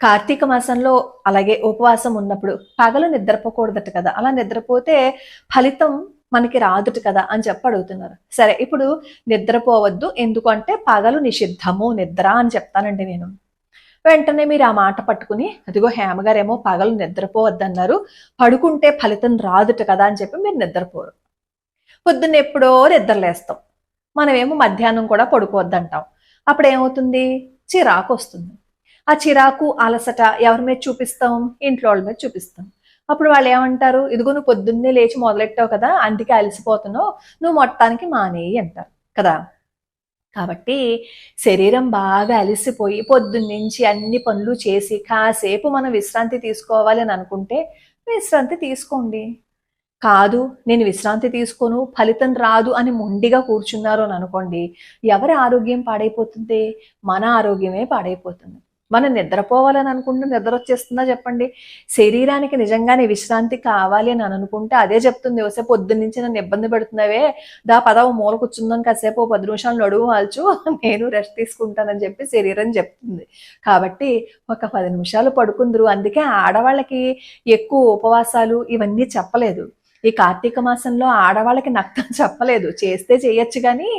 కార్తీక మాసంలో అలాగే ఉపవాసం ఉన్నప్పుడు పగలు నిద్రపోకూడదట కదా. అలా నిద్రపోతే ఫలితం మనకి రాదుట కదా అని చెప్పి అడుగుతున్నారు. సరే ఇప్పుడు నిద్రపోవద్దు. ఎందుకంటే పగలు నిషిద్ధము నిద్ర అని చెప్తానండి నేను. వెంటనే మీరు ఆ మాట పట్టుకుని అదిగో హేమగారేమో పగలు నిద్రపోవద్దన్నారు పడుకుంటే ఫలితం రాదుట కదా అని చెప్పి మీరు నిద్రపోరు. పొద్దున్న ఎప్పుడో నిద్రలేస్తాం. మనమేమో మధ్యాహ్నం కూడా పడుకోవద్దంటాం. అప్పుడు ఏమవుతుంది చిరాకు వస్తుంది. ఆ చిరాకు అలసట ఎవరి మీద చూపిస్తాం? ఇంట్లో వాళ్ళ మీద చూపిస్తాం. అప్పుడు వాళ్ళు ఏమంటారు? ఇదిగో నువ్వు పొద్దున్నే లేచి మొదలెట్టావు కదా అందుకే అలసిపోతున్నావు నువ్వు మొత్తానికి మానేయి అంటారు కదా. కాబట్టి శరీరం బాగా అలసిపోయి పొద్దున్నుంచి అన్ని పనులు చేసి కాసేపు మనం విశ్రాంతి తీసుకోవాలి అని అనుకుంటే విశ్రాంతి తీసుకోండి. కాదు నేను విశ్రాంతి తీసుకోను ఫలితం రాదు అని మొండిగా కూర్చున్నారు అని అనుకోండి ఎవరి ఆరోగ్యం పాడైపోతుంది? మన ఆరోగ్యమే పాడైపోతుంది. మనం నిద్రపోవాలని అనుకుంటే నిద్ర వచ్చేస్తుందా చెప్పండి? శరీరానికి నిజంగానే విశ్రాంతి కావాలి అని అనుకుంటే అదే చెప్తుంది. వస్తే పొద్దున్న నుంచి నన్ను ఇబ్బంది పెడుతున్నావే. దా పదవ మూల కూర్చుందాం. కాసేపు పది నిమిషాలు నడువు వాల్చు. నేను రెస్ట్ తీసుకుంటానని చెప్పి శరీరం చెప్తుంది. కాబట్టి ఒక పది నిమిషాలు పడుకుందరు. అందుకే ఆడవాళ్ళకి ఎక్కువ ఉపవాసాలు ఇవన్నీ చెప్పలేదు. ఈ కార్తీక మాసంలో ఆడవాళ్ళకి నక్తం చెప్పలేదు. చేస్తే చేయొచ్చు కానీ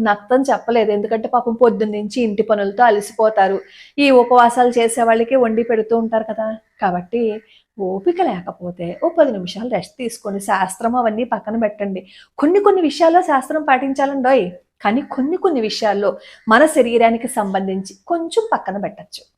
నక్తం చెప్పలేదు. ఎందుకంటే పాపం పొద్దున్న నుంచి ఇంటి పనులతో అలసిపోతారు. ఈ ఉపవాసాలు చేసే వాళ్ళకి వండి పెడుతూ ఉంటారు కదా. కాబట్టి ఓపిక లేకపోతే ఓ పది నిమిషాలు రెస్ట్ తీసుకోండి. శాస్త్రం అవన్నీ పక్కన పెట్టండి. కొన్ని కొన్ని విషయాల్లో శాస్త్రం పాటించాలండోయ్ కానీ కొన్ని కొన్ని విషయాల్లో మన శరీరానికి సంబంధించి కొంచెం పక్కన పెట్టచ్చు.